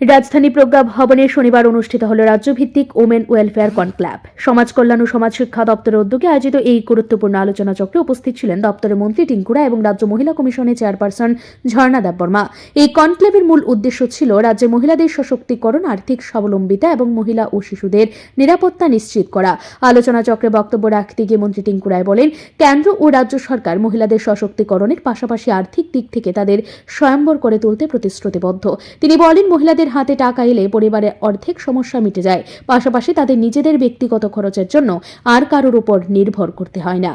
রাজধানী প্রজ্ঞা ভবনে শনিবার অনুষ্ঠিত হল রাজ্যভিত্তিক ওমেন ওয়েলফেয়ার কনক্ল্যাব সমাজ কল্যাণ ও সমাজ শিক্ষা দপ্তরের উদ্যোগে আয়োজিত এই গুরুত্বপূর্ণ আলোচনা চক্রে উপস্থিত ছিলেন দপ্তরের মন্ত্রী টিঙ্কুরা এবং রাজ্য মহিলা কমিশনের চেয়ারপারসন ঝর্ণা দেববর্মা। এই কনক্লেভের মূল উদ্দেশ্য ছিল রাজ্যে মহিলাদের সশক্তিকরণ, আর্থিক স্বাবলম্বিতা এবং মহিলা ও শিশুদের নিরাপত্তা নিশ্চিত করা। আলোচনা চক্রে বক্তব্য রাখতে গিয়ে মন্ত্রী টিঙ্কুরায় বলেন, কেন্দ্র ও রাজ্য সরকার মহিলাদের সশক্তিকরণের পাশাপাশি আর্থিক দিক থেকে তাদের স্বয়ম্বর করে তুলতে প্রতিশ্রুতিবদ্ধ। তিনি বলেন, মহিলাদের হাতে টাকা এলে পরিবারের অর্ধেক সমস্যা মিটে যায়। পাশাপাশি তাদের নিজেদের ব্যক্তিগত খরচের জন্য আর কারোর উপর নির্ভর করতে হয় না।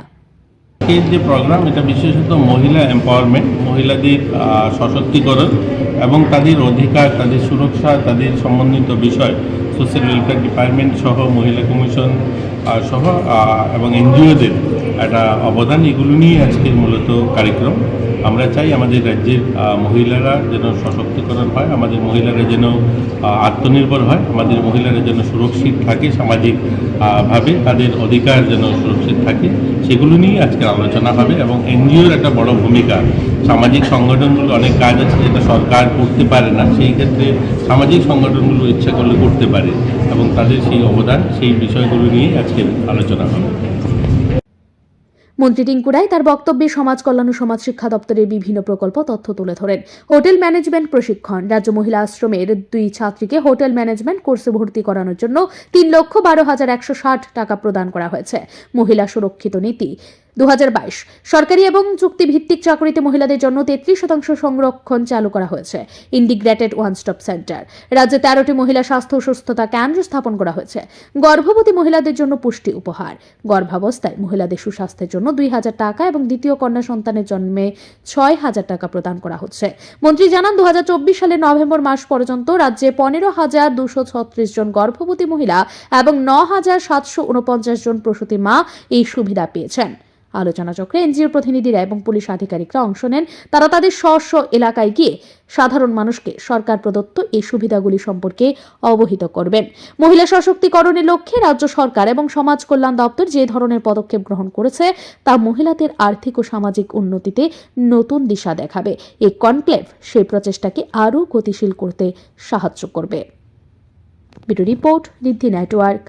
যে প্রোগ্রাম এটা বিশেষত মহিলা এম্পাওয়ারমেন্ট মহিলাদের সশক্তিকরণ এবং তাদের অধিকার, তাদের সুরক্ষা, তাদের সম্বন্ধিত বিষয় সোশ্যাল ওয়েলফেয়ার ডিপার্টমেন্ট সহ, মহিলা কমিশন সহ এবং এনজিওদের একটা অবদান, এগুলো নিয়ে আজকের মূলত কার্যক্রম। আমরা চাই আমাদের রাজ্যের মহিলারা যেন সশক্তিকরণ হয় আমাদের মহিলারা যেন আত্মনির্ভর হয় আমাদের মহিলারা যেন সুরক্ষিত থাকে সামাজিক আহ, ভাবে তাদের অধিকার যেন সুরক্ষিত থাকে। সেগুলো নিয়ে আজকের আলোচনা হবে এবং এনজিওর একটা বড় ভূমিকা। সামাজিক সংগঠনগুলো অনেক কাজ আছে যেটা সরকার করতে পারে না সেই ক্ষেত্রে সামাজিক সংগঠনগুলো ইচ্ছা করলে করতে পারে এবং তাদের সেই অবদান সেই বিষয়গুলো নিয়ে আজকের আলোচনা হবে। মন্ত্রী টিঙ্কুরাই তার বক্তব্যে সমাজ কল্যাণ ও সমাজ শিক্ষা দপ্তরের বিভিন্ন প্রকল্প তথ্য তুলে ধরেন। হোটেল ম্যানেজমেন্ট প্রশিক্ষণ, রাজ্য মহিলা আশ্রমের দুই ছাত্রীকে হোটেল ম্যানেজমেন্ট কোর্সে ভর্তি করানোর জন্য তিন লক্ষ বারো হাজার একশো ষাট টাকা প্রদান করা হয়েছে। মহিলা সুরক্ষিত নীতি দু হাজার বাইশ। সরকারি এবং চুক্তিভিত্তিক চাকরিতে মহিলাদের জন্য তেত্রিশ শতাংশ সংরক্ষণ চালু করা হয়েছে ইন্ডিগ্রেটেড ওয়ান স্টপ সেন্টার। রাজ্যে তেরোটি মহিলা স্বাস্থ্য সুস্থতা কেন্দ্র স্থাপন করা হয়েছে। গর্ভবতী মহিলাদের জন্য পুষ্টি উপহার। গর্ভাবস্থায় মহিলাদের সুস্বাস্থ্যের জন্য দুই হাজার টাকা এবং দ্বিতীয় কন্যা সন্তানের জন্মে ছয় হাজার টাকা প্রদান করা হচ্ছে। মন্ত্রী জানান দু হাজার চব্বিশ সালের নভেম্বর মাস পর্যন্ত রাজ্যে পনেরো হাজার দুশো ছত্রিশ জন গর্ভবতী মহিলা এবং ন হাজার সাতশো উনপঞ্চাশ জন প্রসূতি মা এই সুবিধা পেয়েছেন। আলোচনা চক্রে এনজিওর প্রতিনিধিরা এবং পুলিশ আধিকারিকরা অংশ নেন। তারা তাদের স্ব স্ব এলাকায় গিয়ে সাধারণ মানুষকে সরকার প্রদত্ত এই সুবিধাগুলি সম্পর্কে অবহিত করবেন। মহিলা সশক্তিকরণের লক্ষ্যে রাজ্য সরকার এবং সমাজ কল্যাণ দপ্তর যে ধরনের পদক্ষেপ গ্রহণ করেছে, তা মহিলাদের আর্থিক ও সামাজিক উন্নতিতে নতুন দিশা দেখাবে। এই কনক্লেভ সেই প্রচেষ্টাকে আরও গতিশীল করতে সাহায্য করবে। Report network.